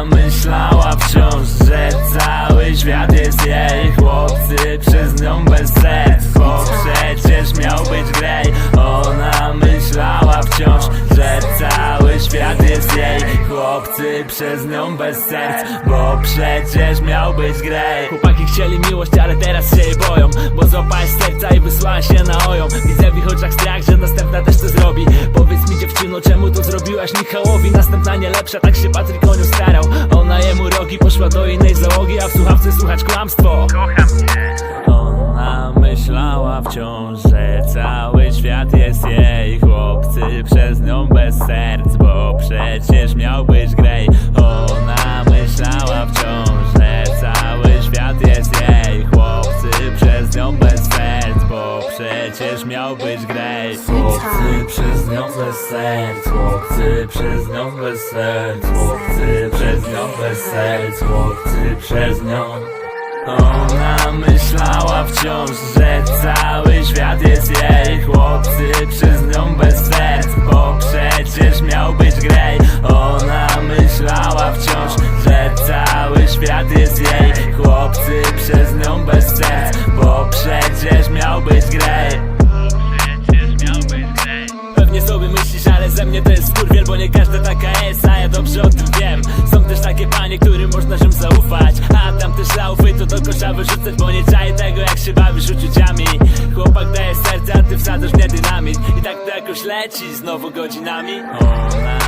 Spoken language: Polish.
Ona myślała wciąż, że cały świat jest jej. Chłopcy przez nią bez serc, bo przecież miał być grej Ona myślała wciąż, że cały świat jest jej. Chłopcy przez nią bez serc, bo przecież miał być grej Chłopaki chcieli miłość, ale teraz się jej boją Bo złapałaś serca i wysłała się na oją. Widzę w ich oczach zrobiłaś Michałowi Następna nie lepsza, tak się Patryk o nią starał. Ona jemu rogi, poszła do innej załogi A w słuchawce słuchać kłamstwo. Ona myślała wciąż, że cały świat jest jej. Chłopcy przez nią bez serc, bo przecież miał być grej przecież miał być grej Chłopcy przez nią bez serc, chłopcy przez nią bez serc Chłopcy przez nią bez chłopcy przez nią. Ona myślała wciąż, że cały świat jest jej. Chłopcy przez nią bez serc, bo przecież miał być grej Ona myślała wciąż, że cały świat jest jej. Chłopcy przez nią bez serc, bo przecież miał być grej Pewnie sobie myślisz, ale ze mnie to jest skurwiel Bo nie każda taka jest, a ja dobrze o tym wiem. Są też takie panie, którym można się zaufać. A tam też laufy to do kosza wyrzucać Bo nie czaję tego jak się bawisz uczuciami. Chłopak daje serce, a ty wsadzasz w nie dynamit I tak to jakoś leci znowu godzinami. Ona